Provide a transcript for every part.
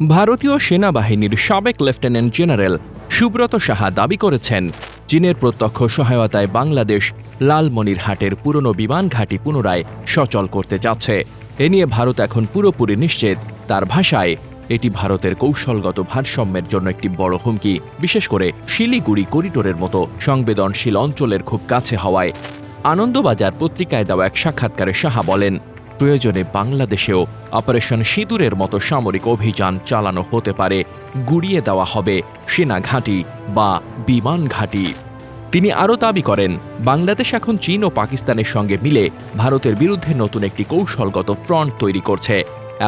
ভারতীয় সেনাবাহিনীর সাবেক লেফটেন্যান্ট জেনারেল সুব্রত সাহা দাবি করেছেন, চীনের প্রত্যক্ষ সহায়তায় বাংলাদেশ লালমনিরহাটের পুরনো বিমান ঘাঁটি পুনরায় সচল করতে যাচ্ছে। এ নিয়ে ভারত এখন পুরোপুরি নিশ্চিত, তার ভাষায় এটি ভারতের কৌশলগত ভারসাম্যের জন্য একটি বড় হুমকি, বিশেষ করে শিলিগুড়ি করিডোরের মতো সংবেদনশীল অঞ্চলের খুব কাছে হওয়ায়। আনন্দবাজার পত্রিকায় দেওয়া এক সাক্ষাৎকারে সাহা বলেন প্রয়োজনে বাংলাদেশেও অপারেশন সিঁদুরের মতো সামরিক অভিযান চালানো হতে পারে। গুড়িয়ে দেওয়া হবে সেনা ঘাঁটি বা বিমান ঘাঁটি। তিনি আরও দাবি করেন, বাংলাদেশ এখন চীন ও পাকিস্তানের সঙ্গে মিলে ভারতের বিরুদ্ধে নতুন একটি কৌশলগত ফ্রন্ট তৈরি করছে।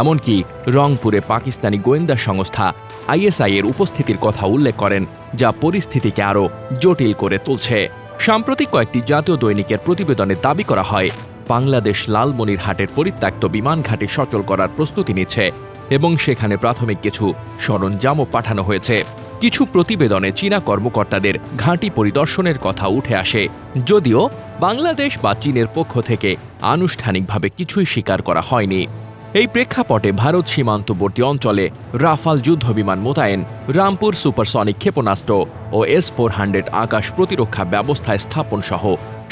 এমনকি রংপুরে পাকিস্তানি গোয়েন্দা সংস্থা আইএসআই এর উপস্থিতির কথা উল্লেখ করেন, যা পরিস্থিতিকে আরও জটিল করে তুলছে। সাম্প্রতিক কয়েকটি জাতীয় দৈনিকের প্রতিবেদনে দাবি করা হয় বাংলাদেশ লালমনিরহাটের পরিত্যক্ত বিমান ঘাঁটি সচল করার প্রস্তুতি নিচ্ছে এবং সেখানে প্রাথমিক কিছু সরঞ্জামও পাঠানো হয়েছে। কিছু প্রতিবেদনে চীনা কর্মকর্তাদের ঘাঁটি পরিদর্শনের কথা উঠে আসে, যদিও বাংলাদেশ বা চীনের পক্ষ থেকে আনুষ্ঠানিকভাবে কিছুই স্বীকার করা হয়নি। এই প্রেক্ষাপটে ভারত সীমান্তবর্তী অঞ্চলে রাফাল যুদ্ধবিমান মোতায়েন, রামপুর সুপারসনিক ক্ষেপণাস্ত্র ও এস ফোর হান্ড্রেড আকাশ প্রতিরক্ষা ব্যবস্থা স্থাপন সহ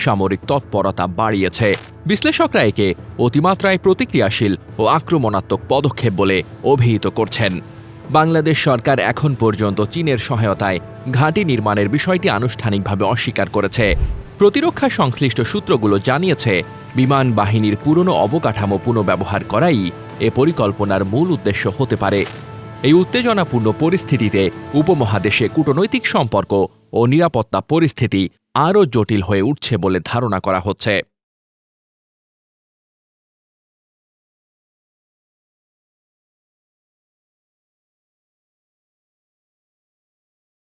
সামরিক তৎপরতা বাড়িয়েছে। বিশ্লেষকরা একে অতিমাত্রায় প্রতিক্রিয়াশীল ও আক্রমণাত্মক পদক্ষেপ বলে অভিহিত করছেন। বাংলাদেশ সরকার এখন পর্যন্ত চীনের সহায়তায় ঘাঁটি নির্মাণের বিষয়টি আনুষ্ঠানিকভাবে অস্বীকার করেছে। প্রতিরক্ষা সংশ্লিষ্ট সূত্রগুলো জানিয়েছে বিমান বাহিনীর পুরনো অবকাঠামো পুনঃব্যবহার করাই এ পরিকল্পনার মূল উদ্দেশ্য হতে পারে। এই উত্তেজনাপূর্ণ পরিস্থিতিতে উপমহাদেশে কূটনৈতিক সম্পর্ক ও নিরাপত্তা পরিস্থিতি আরও জটিল হয়ে উঠছে বলে ধারণা করা হচ্ছে।